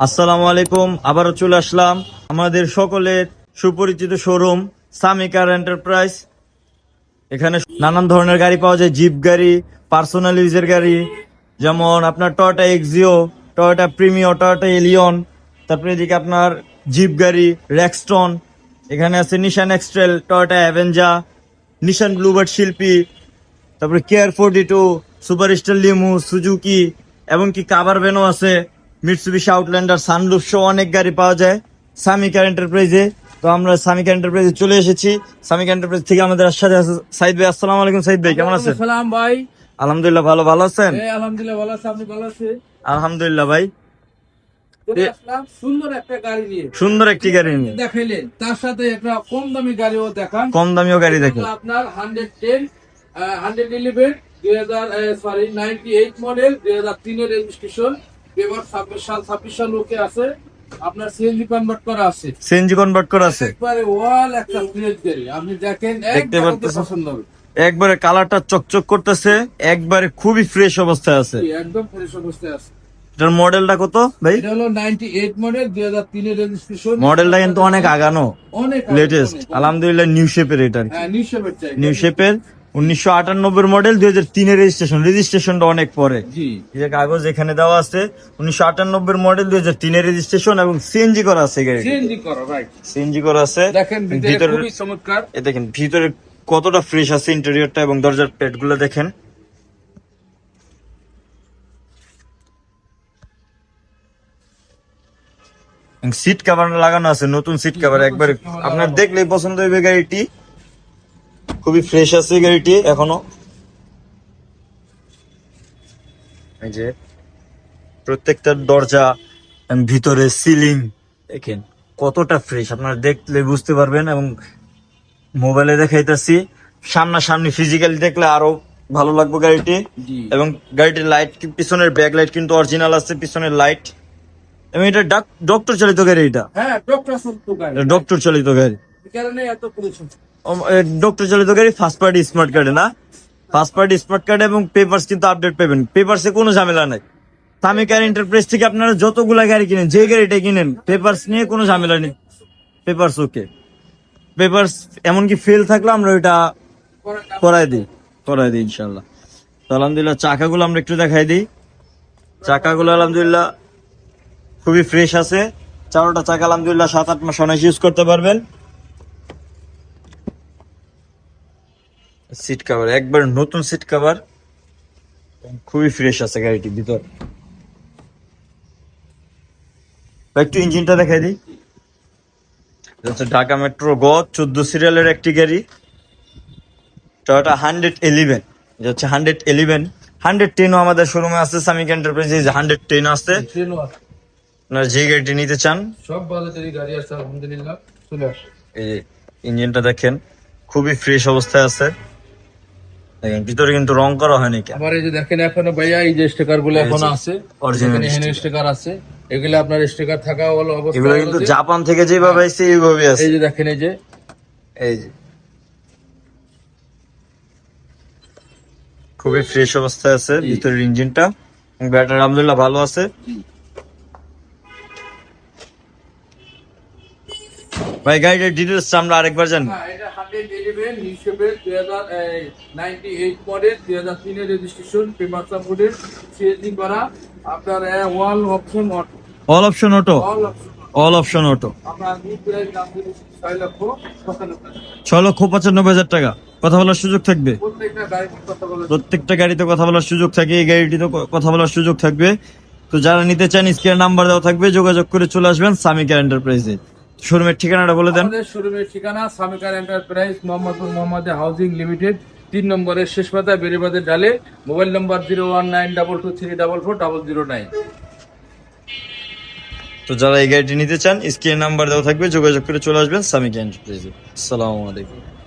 আসসালামু আলাইকুম, আবারও চলে আসলাম আমাদের সকলের সুপরিচিত শোরুম সামিকার এন্টারপ্রাইজ এখানে নানান ধরনের গাড়ি পাওয়া যায় জিপ গাড়ি পার্সোনাল ইউজের গাড়ি, যেমন আপনার Toyota Axio Toyota Premio Toyota Allion তারপরে এদিকে আপনার জিপ গাড়ি রেক্সটন এখানে আছে Nissan XTrail Toyota Avanza Nissan Bluebird Sylphy, তারপরে care forty two super star লিমু Suzuki এবং কি কাভার ভ্যানও আছে। মিটসুবিশি আউটল্যান্ডার সানরুফ সহ অনেক গাড়ি পাওয়া যায়। সামিকার এন্টারপ্রাইজে তো আমরা সামিকার এন্টারপ্রাইজে চলে এসেছি। সামিকা এন্টারপ্রাইজ থেকে আমাদের সাথে সাইদ ভাই। আসসালামু আলাইকুম সাইদ ভাই কেমন আছেন? সালাম ভাই। আলহামদুলিল্লাহ ভালো ভালো আছেন? আলহামদুলিল্লাহ ভালো আছে আপনি ভালো আছে আলহামদুলিল্লাহ ভাই। সুন্দর একটা গাড়ি নিয়ে। সুন্দর একটি গাড়ি নিয়ে। দেখাইলেন। তার সাথে একটা কম দামি গাড়িও দেখান। কম দামিও গাড়ি দেখেন। আপনার হান্ড্রেড টেন হান্ড্রেড ইলেভেন দুই হাজার সরি নাইনটি এইট মডেল দুই হাজার তিনের রেজিস্ট্রেশন এবার ছাব্বিশ সাল ছাব্বিশ সাল লোকে আছে আপনার সিএনজি কনভার্ট করা আছে। সিএনজি কনভার্ট করা আছে। একবারে ওয়াল একটা গাড়ি আপনি দেখেন একদম পছন্দ হবে। একবারে কালারটা চকচক করতেছে একবারে খুবই ফ্রেশ অবস্থায় আছে। একদম ফ্রেশ অবস্থায় আছে। এটার মডেলটা কত ভাই? এটা হলো নাইনটি এইট মডেল দুই হাজার তিনের রেজিস্ট্রেশন মডেলটা কিন্তু অনেক আগানো অনেক লেটেস্ট আলহামদুলিল্লাহ নিউ শেপের এটা। হ্যাঁ নিউশেপের চাই। নিউ শেপের উনিশশো আটানব্বই মডেল দুই হাজার তিনের রেজিস্ট্রেশন রেজিস্ট্রেশনটা অনেক পরে। যে কাগজ এখানে দেওয়া আছে উনিশশো আটানব্বই মডেল দুই হাজার তিনের রেজিস্ট্রেশন এবং সিএনজি করা আছে গাড়ি সিএনজি করো আছে। দেখেন ভিতরে চমৎকার। এ দেখেন ভিতরে কতটা ফ্রেশ আছে ইন্টেরিয়রটা এবং দরজার প্যাডগুলো দেখেন সিট কাভার লাগানো আছে নতুন সিট কাভার একবার। আপনার দেখলেই পছন্দ হইবে গাড়িটি। খুবই ফ্রেশ আছে গাড়িটি এখনও। এই যে প্রত্যেকটা দরজা এবং ভিতরে সিলিং দেখেন কতটা ফ্রেশ আপনারা দেখলে বুঝতে পারবেন এবং মোবাইলে দেখাইতেছি। সামনাসামনি ফিজিক্যালি দেখলে আরও ভালো লাগবে গাড়িটি। এবং গাড়িটির লাইট পিছনের ব্যাক লাইট কিন্তু অরিজিনাল আছে পিছনের লাইট এবং এটা ডক্টর চালিত গাড়ি এটা। হ্যাঁ ডক্টর ডক্টর চালিত গাড়ি। কারণে এত পরিশ্রম ডক্টর গাড়ি ফার্স্ট পার্টি স্মার্ট কার্ডে না? ফার্স্ট পার্টি স্মার্ট কার্ড এবং পেপারস কিন্তু আপডেট পাবেন। পেপারসে কোনো ঝামেলা নাই। সামিকার এন্টারপ্রাইজ থেকে আপনারা যতগুলা গাড়ি কিনেন, যে গাড়িটা কিনেন পেপারস নিয়ে কোনো ঝামেলা নেই। পেপারস ওকে পেপারস এমনকি ফেল থাকলে আমরা ওইটা করাই দিই করাই দিই ইনশাল্লাহ তো আলহামদুলিল্লাহ, চাকাগুলো আমরা একটু দেখাই দিই। চাকাগুলো আলহামদুলিল্লাহ খুবই ফ্রেশ আছে। চারোটা চাকা আলহামদুলিল্লাহ সাত আট মাস অনায়াসে ইউজ করতে পারবেন। সিট কভার একবার নতুন সিট কভার খুবই ফ্রেশ আছে গাড়িটির ভিতর। একটু ইঞ্জিনটা দেখাই দিই। ঢাকা মেট্রো গ চোদ্দ সিরিয়ালের একটি গাড়ি। টয়োটা হান্ড্রেড এলিভেন এটা হচ্ছে হান্ড্রেড এলিভেন হান্ড্রেড টেনও আমাদের শোরুমে আছে সামিক এন্টারপ্রাইজ যে হান্ড্রেড টেন আছে। আপনারা যে গাড়িটি নিতে চান সব গাড়ি আছে আলহামদুলিল্লাহ। চলে আসে এই ইঞ্জিনটা দেখেন খুবই ফ্রেশ অবস্থায় আছে। দেখেন ভিতরে কিন্তু রং করা হয়নি কেন? আবার এই যে দেখেন এখনও ভাইয়া এই যে স্টিকারগুলো এখনও আছে এখানে স্টিকার আছে। এগুলো আপনার স্টিকার থাকা হলো অবস্থা এগুলো কিন্তু জাপান থেকে যেভাবে আসছে এইভাবে আছে। এই যে দেখেন এই যে। এই যে। খুবই ফ্রেশ অবস্থায় আছে ভিতরের ইঞ্জিনটা ব্যাটারি আলহামদুলিল্লাহ ভালো আছে। ভাই গাড়িটার ডিটেলস আমরা আরেকবার জানি হ্যাঁ, এটা 111 নিউশেপের 2098 মডেল 2003 এর রেজিস্ট্রেশন পেপার সাপোর্টেড সিএনজি করা আপনার ওয়াল option auto all option auto all option all option auto আপনার বুক প্রাইস দাম দিয়েছি 6 লক্ষ 97 টাকা। ছয় লক্ষ পঁচানব্বই হাজার টাকা। কথা বলার সুযোগ থাকবে? প্রত্যেকটা গাড়িতে কথা বলার সুযোগ। থাকে এই গাড়িটিতে কথা বলার সুযোগ থাকবে। তো যারা নিতে চান স্ক্রিনের নাম্বার দেওয়া থাকবে যোগাযোগ করে চলে আসবেন সামিকা এন্টারপ্রাইজে শোরুমের ঠিকানাটা বলে দেন। আমাদের শোরুমের ঠিকানা সামিকার enterprise Mohammadpur Mohammad housing limited তিন নম্বরের শেষ পাতা বেরিবাদের ডালে mobile number zero one nine double two three double four double zero nine. তো যারা এই গাড়িটি নিতে চান স্ক্রিন নাম্বার দেওয়া থাকবে যোগাযোগ করে চলে আসবেন সামিকা এন্টারপ্রাইজে। আসসালামু আলাইকুম।